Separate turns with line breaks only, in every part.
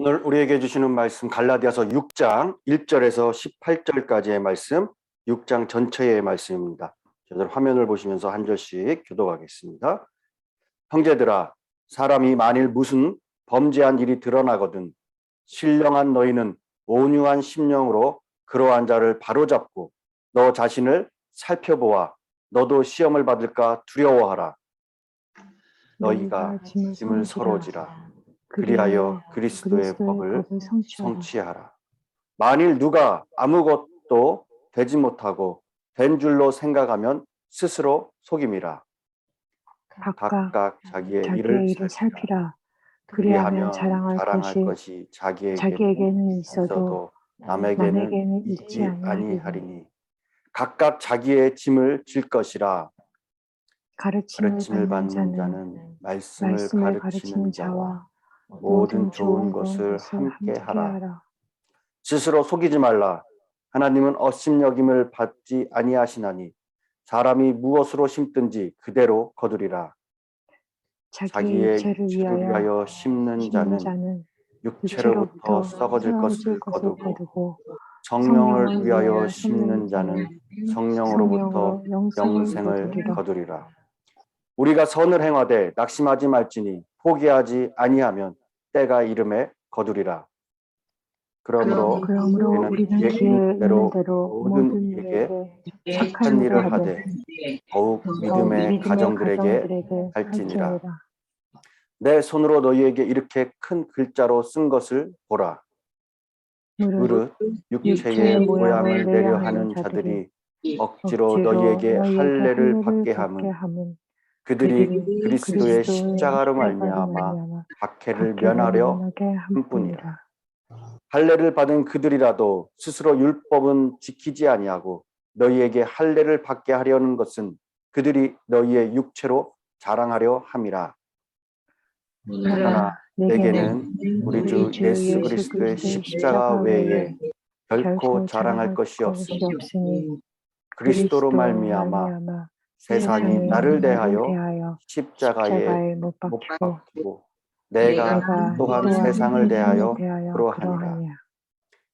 오늘 우리에게 주시는 말씀 갈라디아서 6장 1절에서 18절까지의 말씀, 6장 전체의 말씀입니다. 저들 화면을 보시면서 한 절씩 교독하겠습니다. 형제들아, 사람이 만일 무슨 범죄한 일이 드러나거든 신령한 너희는 온유한 심령으로 그러한 자를 바로잡고 너 자신을 살펴보아 너도 시험을 받을까 두려워하라. 너희가 짐을 서로 지라. 그리하여 그리스도의 법을 성취하라. 만일 누가 아무것도 되지 못하고 된 줄로 생각하면 스스로 속임이라.
각각
각각 자기의
자기의
일을
일을
살피라. 그리하면
그리하면 자랑할 것이
자기에게
자기에게는 있어도
남에게는
남에게는
있지
아니하리니
각각 자기의 짐을 질 것이라
가르침을
가르침을
받는 자는
말씀을
말씀을
가르치는
가르치는
자와 모든 좋은 것을 함께 하라 스스로 속이지 말라 하나님은 어심여김을 받지 아니하시나니 사람이 무엇으로 심든지 그대로 거두리라
자기의 죄를 위하여
심는 자는 육체로부터 썩어질 것을 거두고 성령을 위하여 심는 자는 성령으로부터
성령으로
영생을.
거두리라.
우리가 선을 행하되 낙심하지 말지니 포기하지 아니하면 때가 이름에 거두리라. 그러므로
그러므로
우리는 기회 대로
대로
모든 이에게
일에게
착한 일을 하되 더욱 믿음의 가정들에게 할지니라. 내 손으로 너희에게 이렇게 큰 글자로 쓴 것을 보라.
무릇
육체의 모양을 내려 하는 자들이 억지로 너희에게 할례를 받게
함은
그들이
그들이
그리스도의 십자가로 말미암아 박해를 면하려
한
뿐이라. 할례를 받은 그들이라도 스스로 율법은 지키지 아니하고 너희에게 할례를 받게 하려는 것은 그들이 너희의 육체로 자랑하려 함이라. 그러나 내게는 우리 주 예수 그리스도의 십자가 외에 결코 자랑할 것이 없으니
없으니
그리스도로 말미암아 세상이 나를 대하여 십자가에
십자가에
못못
박히고
박히고 내가
내가
또한 세상을 대하여 그러하니라.
그러하니라.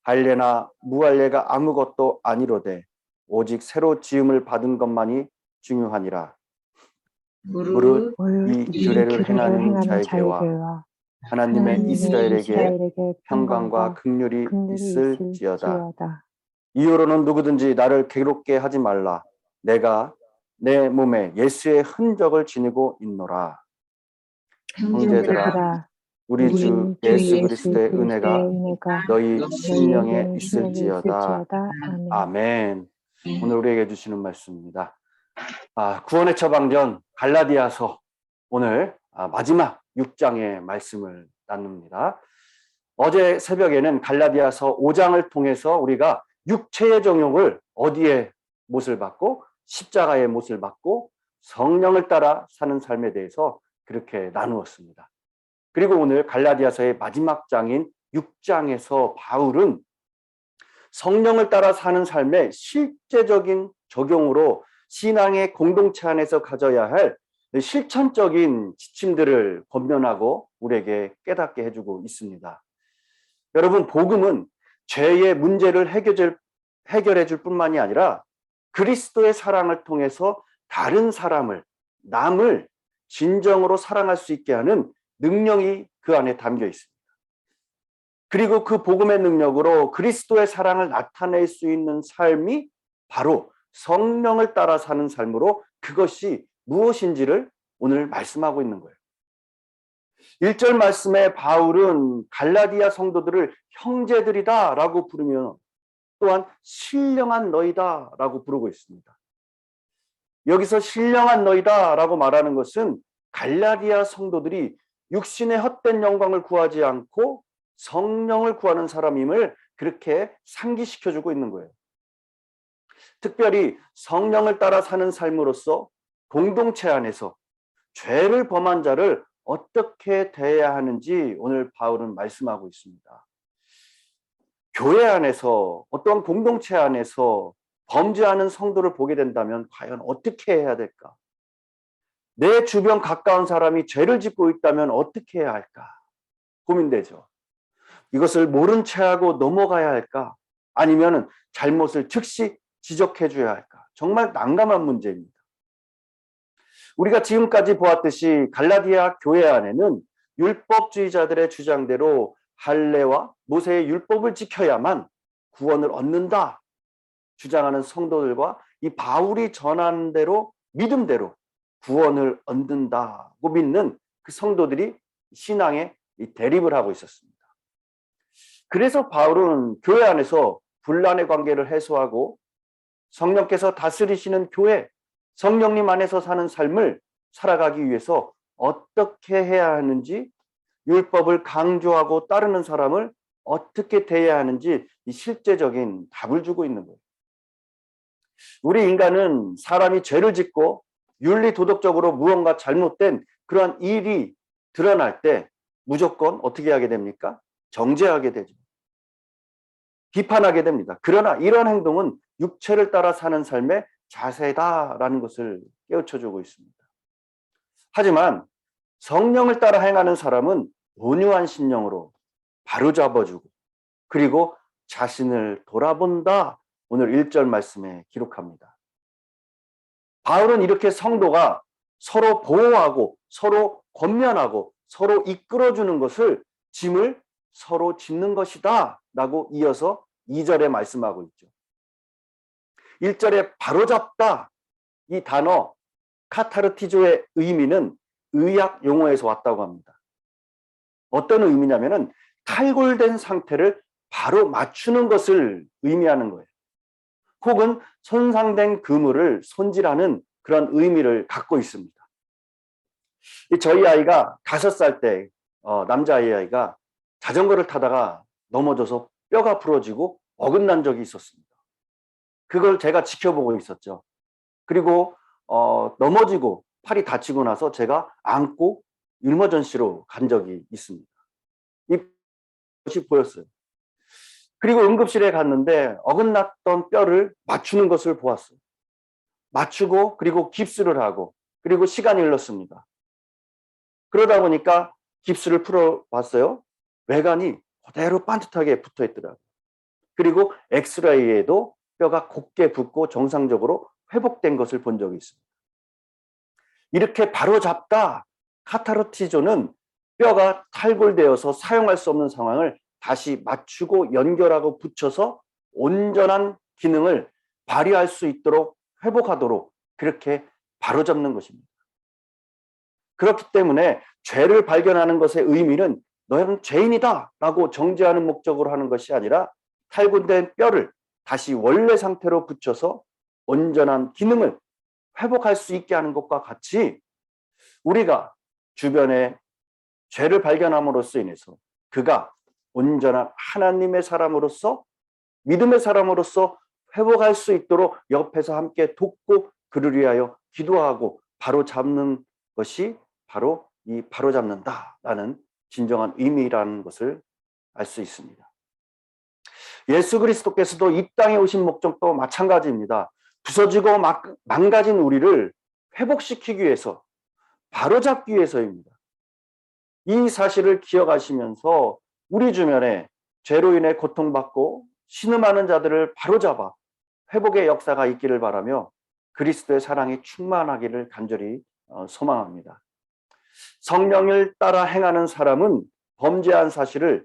할례나 무할례가 아무것도 아니로되 오직 새로 지음을 받은 것만이 중요하니라. 무릇 이 규례를 행하는 자에게와 하나님의 이스라엘에게 평강과 극률이. 있을지어다. 이후로는 누구든지 나를 괴롭게 하지 말라. 내가 내 몸에 예수의 흔적을 지니고 있노라. 형제들아, 우리 주 예수 그리스도의 은혜가 너희 심령에 있을지어다.
아멘.
아멘. 오늘 우리에게 주시는 말씀입니다. 아, 구원의 처방전 갈라디아서 오늘 아, 마지막 6장의 말씀을 나눕니다. 어제 새벽에는 갈라디아서 5장을 통해서 우리가 육체의 정욕을 어디에 못을 받고 십자가의 못을 받고 성령을 따라 사는 삶에 대해서 그렇게 나누었습니다. 그리고 오늘 갈라디아서의 마지막 장인 6장에서 바울은 성령을 따라 사는 삶의 실제적인 적용으로 신앙의 공동체 안에서 가져야 할 실천적인 지침들을 권면하고 우리에게 깨닫게 해주고 있습니다. 여러분, 복음은 죄의 문제를 해결, 해결해 줄 뿐만이 아니라 그리스도의 사랑을 통해서 다른 사람을, 남을 진정으로 사랑할 수 있게 하는 능력이 그 안에 담겨 있습니다. 그리고 그 복음의 능력으로 그리스도의 사랑을 나타낼 수 있는 삶이 바로 성령을 따라 사는 삶으로 그것이 무엇인지를 오늘 말씀하고 있는 거예요. 1절 말씀에 바울은 갈라디아 성도들을 형제들이다 라고 부르며 또한 신령한 너희다 라고 부르고 있습니다. 여기서 신령한 너희다 라고 말하는 것은 갈라디아 성도들이 육신의 헛된 영광을 구하지 않고 성령을 구하는 사람임을 그렇게 상기시켜 주고 있는 거예요. 특별히 성령을 따라 사는 삶으로서 공동체 안에서 죄를 범한 자를 어떻게 대해야 하는지 오늘 바울은 말씀하고 있습니다. 교회 안에서 어떠한 공동체 안에서 범죄하는 성도를 보게 된다면 과연 어떻게 해야 될까? 내 주변 가까운 사람이 죄를 짓고 있다면 어떻게 해야 할까? 고민되죠. 이것을 모른 채 하고 넘어가야 할까? 아니면은 잘못을 즉시 지적해 줘야 할까? 정말 난감한 문제입니다. 우리가 지금까지 보았듯이 갈라디아 교회 안에는 율법주의자들의 주장대로 할례와 모세의 율법을 지켜야만 구원을 얻는다 주장하는 성도들과 이 바울이 전한 대로 믿음대로 구원을 얻는다고 믿는 그 성도들이 신앙에 이 대립을 하고 있었습니다. 그래서 바울은 교회 안에서 분란의 관계를 해소하고 성령께서 다스리시는 교회, 성령님 안에서 사는 삶을 살아가기 위해서 어떻게 해야 하는지 율법을 강조하고 따르는 사람을 어떻게 대해야 하는지 이 실제적인 답을 주고 있는 거예요. 우리 인간은 사람이 죄를 짓고 윤리 도덕적으로 무언가 잘못된 그러한 일이 드러날 때 무조건 어떻게 하게 됩니까? 정죄하게 되죠. 비판하게 됩니다. 그러나 이런 행동은 육체를 따라 사는 삶의 자세다라는 것을 깨우쳐 주고 있습니다. 하지만 성령을 따라 행하는 사람은 온유한 심령으로 바로잡아주고 그리고 자신을 돌아본다. 오늘 1절 말씀에 기록합니다. 바울은 이렇게 성도가 서로 보호하고 서로 권면하고 서로 이끌어주는 것을 짐을 서로 짓는 것이다. 라고 이어서 2절에 말씀하고 있죠. 1절에 바로잡다. 이 단어 카타르티조의 의미는 의학 용어에서 왔다고 합니다. 어떤 의미냐면은 탈골된 상태를 바로 맞추는 것을 의미하는 거예요. 혹은 손상된 그물을 손질하는 그런 의미를 갖고 있습니다. 저희 아이가 다섯 살 때, 어, 남자아이 아이가 자전거를 타다가 넘어져서 뼈가 부러지고 어긋난 적이 있었습니다. 그걸 제가 지켜보고 있었죠. 그리고 어, 넘어지고 팔이 다치고 나서 제가 안고 율머전시로 간 적이 있습니다. 이 것이 보였어요. 그리고 응급실에 갔는데 어긋났던 뼈를 맞추는 것을 보았어요. 맞추고 그리고 깁스를 하고 그리고 시간이 흘렀습니다. 그러다 보니까 깁스를 풀어봤어요. 외관이 그대로 반듯하게 붙어 있더라고요. 그리고 엑스레이에도 뼈가 곱게 붙고 정상적으로 회복된 것을 본 적이 있습니다. 이렇게 바로 잡다 카타르티조는 뼈가 탈골되어서 사용할 수 없는 상황을 다시 맞추고 연결하고 붙여서 온전한 기능을 발휘할 수 있도록 회복하도록 그렇게 바로잡는 것입니다. 그렇기 때문에 죄를 발견하는 것의 의미는 너는 죄인이다 라고 정죄하는 목적으로 하는 것이 아니라 탈군된 뼈를 다시 원래 상태로 붙여서 온전한 기능을 회복할 수 있게 하는 것과 같이 우리가 주변에 죄를 발견함으로써 인해서 그가 온전한 하나님의 사람으로서 믿음의 사람으로서 회복할 수 있도록 옆에서 함께 돕고 그를 위하여 기도하고 바로 잡는 것이 바로 이 바로 잡는다라는 진정한 의미라는 것을 알 수 있습니다. 예수 그리스도께서도 이 땅에 오신 목적도 마찬가지입니다. 부서지고 막, 망가진 우리를 회복시키기 위해서 바로잡기 위해서입니다. 이 사실을 기억하시면서 우리 주변에 죄로 인해 고통받고 신음하는 자들을 바로잡아 회복의 역사가 있기를 바라며 그리스도의 사랑이 충만하기를 간절히 어, 소망합니다. 성령을 따라 행하는 사람은 범죄한 사실을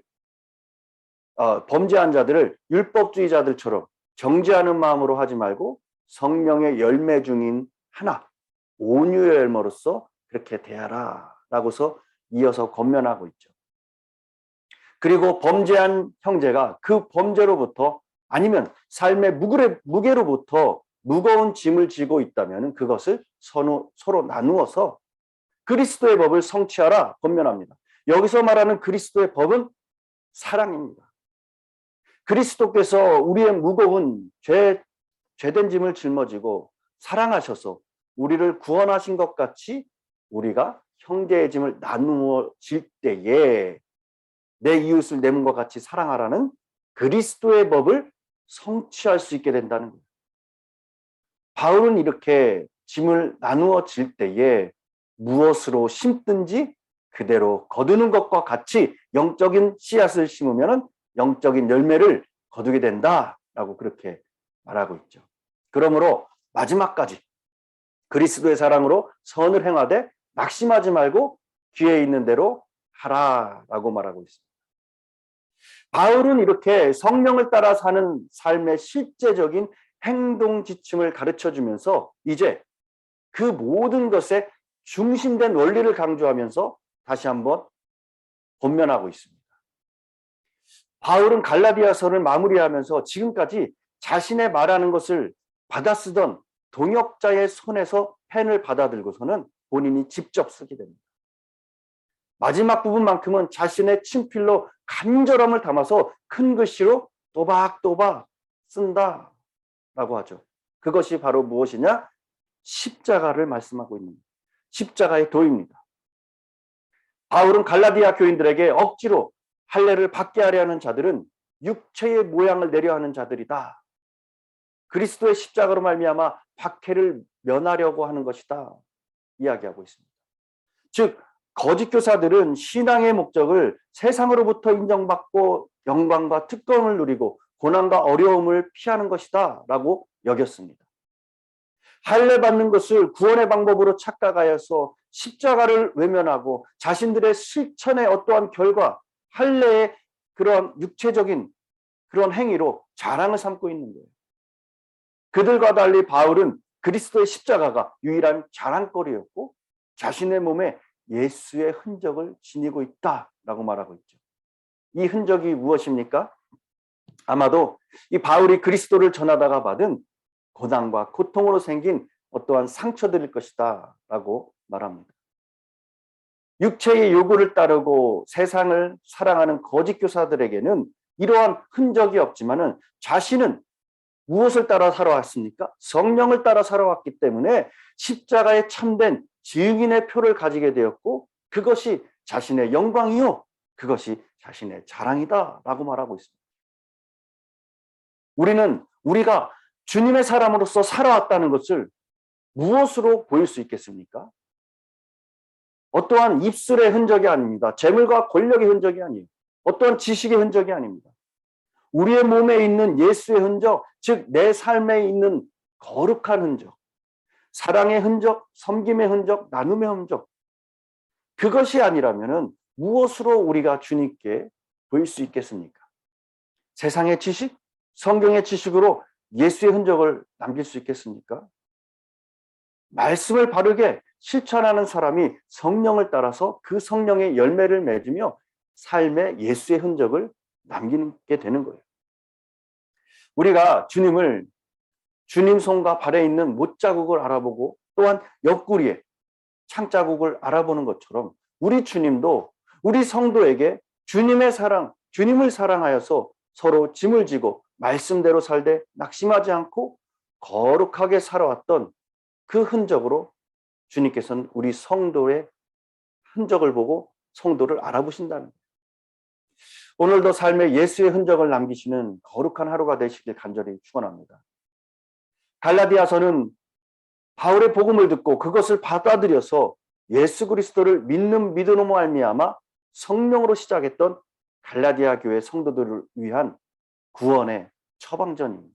어, 범죄한 자들을 율법주의자들처럼 정죄하는 마음으로 하지 말고 성령의 열매 중인 하나 온유의 열매로서 그렇게 대하라 라고서 이어서 권면하고 있죠. 그리고 범죄한 형제가 그 범죄로부터 아니면 삶의 무게, 무게로부터 무거운 짐을 지고 있다면 그것을 서로, 서로 나누어서 그리스도의 법을 성취하라 권면합니다. 여기서 말하는 그리스도의 법은 사랑입니다. 그리스도께서 우리의 무거운 죄, 죄된 짐을 짊어지고 사랑하셔서 우리를 구원하신 것 같이 우리가 형제의 짐을 나누어 질 때에 내 이웃을 내 몸과 같이 사랑하라는 그리스도의 법을 성취할 수 있게 된다는 거예요. 바울은 이렇게 짐을 나누어 질 때에 무엇으로 심든지 그대로 거두는 것과 같이 영적인 씨앗을 심으면 영적인 열매를 거두게 된다라고 그렇게 말하고 있죠. 그러므로 마지막까지 그리스도의 사랑으로 선을 행하되 낙심하지 말고 귀에 있는 대로 하라라고 말하고 있습니다. 바울은 이렇게 성령을 따라 사는 삶의 실제적인 행동 지침을 가르쳐 주면서 이제 그 모든 것에 중심된 원리를 강조하면서 다시 한번 본면하고 있습니다. 바울은 갈라디아서를 마무리하면서 지금까지 자신의 말하는 것을 받아 쓰던 동역자의 손에서 펜을 받아들고서는 본인이 직접 쓰게 됩니다. 마지막 부분만큼은 자신의 친필로 간절함을 담아서 큰 글씨로 또박또박 쓴다 라고 하죠. 그것이 바로 무엇이냐? 십자가를 말씀하고 있는. 십자가의 도입니다. 바울은 갈라디아 교인들에게 억지로 할례를 받게 하려 하는 자들은 육체의 모양을 내려 하는 자들이다. 그리스도의 십자가로 말미암아 박해를 면하려고 하는 것이다. 이야기하고 있습니다. 즉 거짓 교사들은 신앙의 목적을 세상으로부터 인정받고 영광과 특권을 누리고 고난과 어려움을 피하는 것이다 라고 여겼습니다. 할례 받는 것을 구원의 방법으로 착각하여서 십자가를 외면하고 자신들의 실천의 어떠한 결과 할례의 그런 육체적인 그런 행위로 자랑을 삼고 있는 거예요. 그들과 달리 바울은 그리스도의 십자가가 유일한 자랑거리였고 자신의 몸에 예수의 흔적을 지니고 있다라고 말하고 있죠. 이 흔적이 무엇입니까? 아마도 이 바울이 그리스도를 전하다가 받은 고난과 고통으로 생긴 어떠한 상처들일 것이다라고 말합니다. 육체의 요구를 따르고 세상을 사랑하는 거짓 교사들에게는 이러한 흔적이 없지만은 자신은 무엇을 따라 살아왔습니까? 성령을 따라 살아왔기 때문에 십자가에 참된 증인의 표를 가지게 되었고 그것이 자신의 영광이요 그것이 자신의 자랑이다라고 말하고 있습니다. 우리는 우리가 주님의 사람으로서 살아왔다는 것을 무엇으로 보일 수 있겠습니까? 어떠한 입술의 흔적이 아닙니다. 재물과 권력의 흔적이 아니에요. 어떠한 지식의 흔적이 아닙니다. 우리의 몸에 있는 예수의 흔적, 즉 내 삶에 있는 거룩한 흔적, 사랑의 흔적, 섬김의 흔적, 나눔의 흔적. 그것이 아니라면은 무엇으로 우리가 주님께 보일 수 있겠습니까? 세상의 지식, 성경의 지식으로 예수의 흔적을 남길 수 있겠습니까? 말씀을 바르게 실천하는 사람이 성령을 따라서 그 성령의 열매를 맺으며 삶에 예수의 흔적을 남기게 되는 거예요. 우리가 주님을 주님 손과 발에 있는 못자국을 알아보고 또한 옆구리에 창자국을 알아보는 것처럼 우리 주님도 우리 성도에게 주님의 사랑, 주님을 사랑하여서 서로 짐을 지고 말씀대로 살되 낙심하지 않고 거룩하게 살아왔던 그 흔적으로 주님께서는 우리 성도의 흔적을 보고 성도를 알아보신다는. 오늘도 삶에 예수의 흔적을 남기시는 거룩한 하루가 되시길 간절히 축원합니다. 갈라디아서는 바울의 복음을 듣고 그것을 받아들여서 예수 그리스도를 믿는 믿음으로 말미암아 성령으로 시작했던 갈라디아 교회 성도들을 위한 구원의 처방전입니다.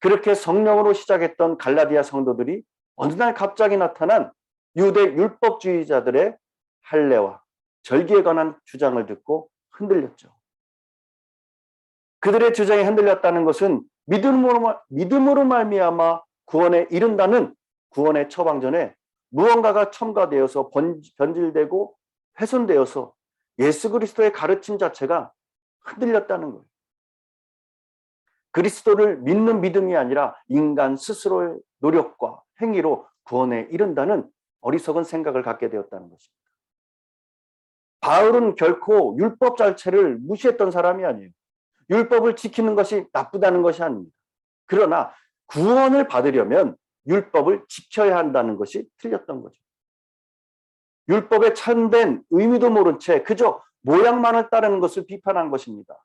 그렇게 성령으로 시작했던 갈라디아 성도들이 어느 날 갑자기 나타난 유대 율법주의자들의 할례와 절기에 관한 주장을 듣고 흔들렸죠. 그들의 주장이 흔들렸다는 것은 믿음으로 믿음으로 말미암아 구원에 이른다는 구원의 처방전에 무언가가 첨가되어서 변질되고 훼손되어서 예수 그리스도의 가르침 자체가 흔들렸다는 거예요. 그리스도를 믿는 믿음이 아니라 인간 스스로의 노력과 행위로 구원에 이른다는 어리석은 생각을 갖게 되었다는 것입니다. 바울은 결코 율법 자체를 무시했던 사람이 아니에요. 율법을 지키는 것이 나쁘다는 것이 아닙니다. 그러나 구원을 받으려면 율법을 지켜야 한다는 것이 틀렸던 거죠. 율법에 참된 의미도 모른 채 그저 모양만을 따르는 것을 비판한 것입니다.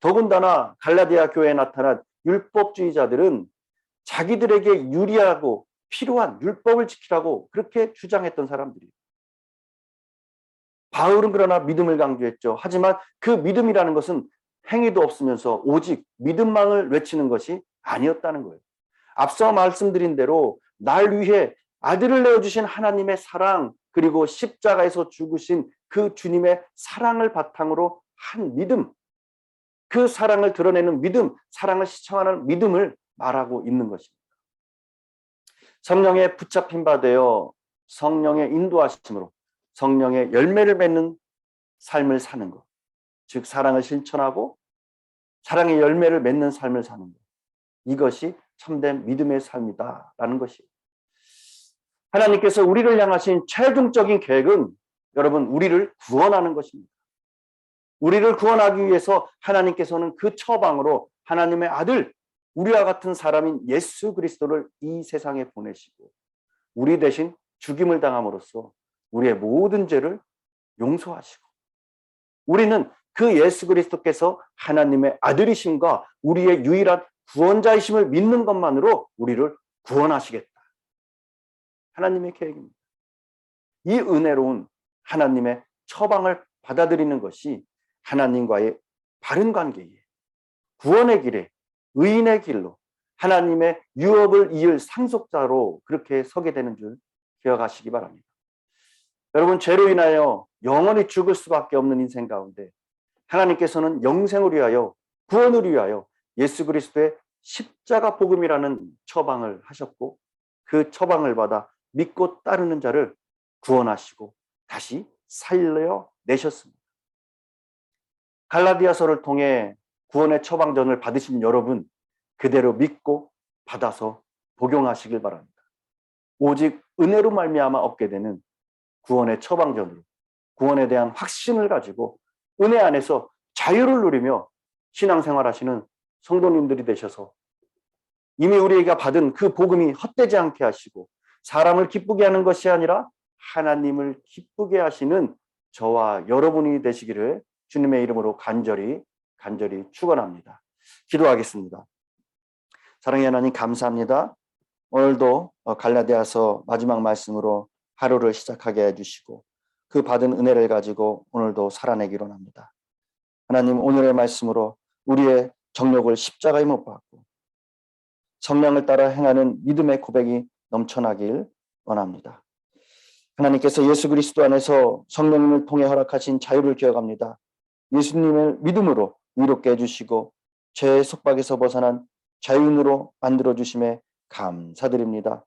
더군다나 갈라디아 교회에 나타난 율법주의자들은 자기들에게 유리하고 필요한 율법을 지키라고 그렇게 주장했던 사람들이에요. 바울은 그러나 믿음을 강조했죠. 하지만 그 믿음이라는 것은 행위도 없으면서 오직 믿음만을 외치는 것이 아니었다는 거예요. 앞서 말씀드린 대로 날 위해 아들을 내어주신 하나님의 사랑 그리고 십자가에서 죽으신 그 주님의 사랑을 바탕으로 한 믿음 그 사랑을 드러내는 믿음 사랑을 시청하는 믿음을 말하고 있는 것입니다. 성령의 붙잡힌 바 되어 성령의 인도하심으로 성령의 열매를 맺는 삶을 사는 것. 즉 사랑을 실천하고 사랑의 열매를 맺는 삶을 사는 것. 이것이 참된 믿음의 삶이다라는 것이에요. 하나님께서 우리를 향하신 최종적인 계획은 여러분 우리를 구원하는 것입니다. 우리를 구원하기 위해서 하나님께서는 그 처방으로 하나님의 아들 우리와 같은 사람인 예수 그리스도를 이 세상에 보내시고 우리 대신 죽임을 당함으로써 우리의 모든 죄를 용서하시고 우리는 그 예수 그리스도께서 하나님의 아들이심과 우리의 유일한 구원자이심을 믿는 것만으로 우리를 구원하시겠다. 하나님의 계획입니다. 이 은혜로운 하나님의 처방을 받아들이는 것이 하나님과의 바른 관계에 구원의 길에 의인의 길로 하나님의 유업을 이을 상속자로 그렇게 서게 되는 줄 기억하시기 바랍니다. 여러분 죄로 인하여 영원히 죽을 수밖에 없는 인생 가운데 하나님께서는 영생을 위하여 구원을 위하여 예수 그리스도의 십자가 복음이라는 처방을 하셨고 그 처방을 받아 믿고 따르는 자를 구원하시고 다시 살려 내셨습니다. 갈라디아서를 통해 구원의 처방전을 받으신 여러분 그대로 믿고 받아서 복용하시길 바랍니다. 오직 은혜로 말미암아 얻게 되는 구원의 처방전으로 구원에 대한 확신을 가지고 은혜 안에서 자유를 누리며 신앙생활 하시는 성도님들이 되셔서 이미 우리가 받은 그 복음이 헛되지 않게 하시고 사람을 기쁘게 하는 것이 아니라 하나님을 기쁘게 하시는 저와 여러분이 되시기를 주님의 이름으로 간절히 간절히 축원합니다. 기도하겠습니다. 사랑의 하나님 감사합니다. 오늘도 어, 갈라디아서 마지막 말씀으로 하루를 시작하게 해주시고 그 받은 은혜를 가지고 오늘도 살아내기로 합니다. 하나님 오늘의 말씀으로 우리의 정욕을 십자가에 못 박고 성령을 따라 행하는 믿음의 고백이 넘쳐나길 원합니다. 하나님께서 예수 그리스도 안에서 성령님을 통해 허락하신 자유를 기억합니다. 예수님을 믿음으로 위롭게 해주시고 죄의 속박에서 벗어난 자유인으로 만들어 주심에 감사드립니다.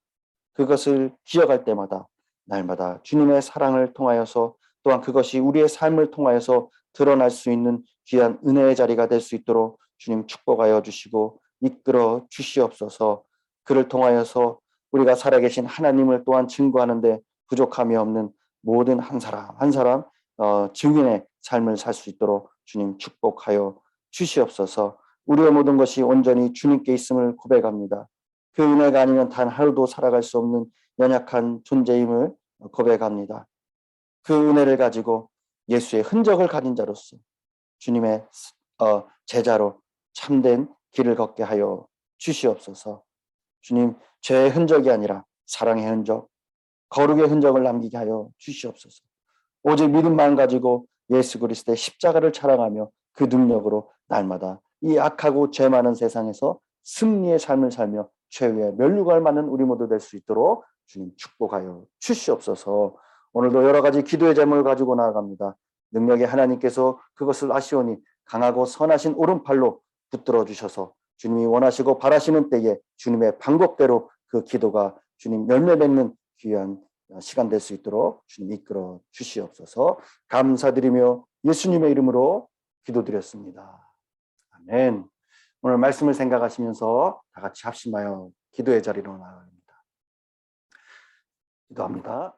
그것을 기억할 때마다 날마다 주님의 사랑을 통하여서 또한 그것이 우리의 삶을 통하여서 드러날 수 있는 귀한 은혜의 자리가 될 수 있도록 주님 축복하여 주시고 이끌어 주시옵소서. 그를 통하여서 우리가 살아계신 하나님을 또한 증거하는데 부족함이 없는 모든 한 사람 한 사람 어, 증인의 삶을 살 수 있도록 주님 축복하여 주시옵소서. 우리의 모든 것이 온전히 주님께 있음을 고백합니다. 그 은혜가 아니면 단 하루도 살아갈 수 없는 연약한 존재임을 고백합니다. 그 은혜를 가지고 예수의 흔적을 가진 자로서 주님의 어, 제자로 참된 길을 걷게 하여 주시옵소서. 주님 죄의 흔적이 아니라 사랑의 흔적, 거룩의 흔적을 남기게 하여 주시옵소서. 오직 믿음만 가지고 예수 그리스도의 십자가를 자랑하며 그 능력으로 날마다 이 악하고 죄 많은 세상에서 승리의 삶을 살며 최후의 멸류관을 맞는 우리 모두 될 수 있도록 주님 축복하여 주시옵소서. 오늘도 여러 가지 기도의 제목을 가지고 나아갑니다. 능력의 하나님께서 그것을 아시오니 강하고 선하신 오른팔로 붙들어 주셔서 주님이 원하시고 바라시는 때에 주님의 방법대로 그 기도가 주님 열매 맺는 귀한 시간 될 수 있도록 주님 이끌어 주시옵소서 감사드리며 예수님의 이름으로 기도드렸습니다. 아멘. 오늘 말씀을 생각하시면서 다 같이 합심하여 기도의 자리로 나아갑니다. 기도합니다.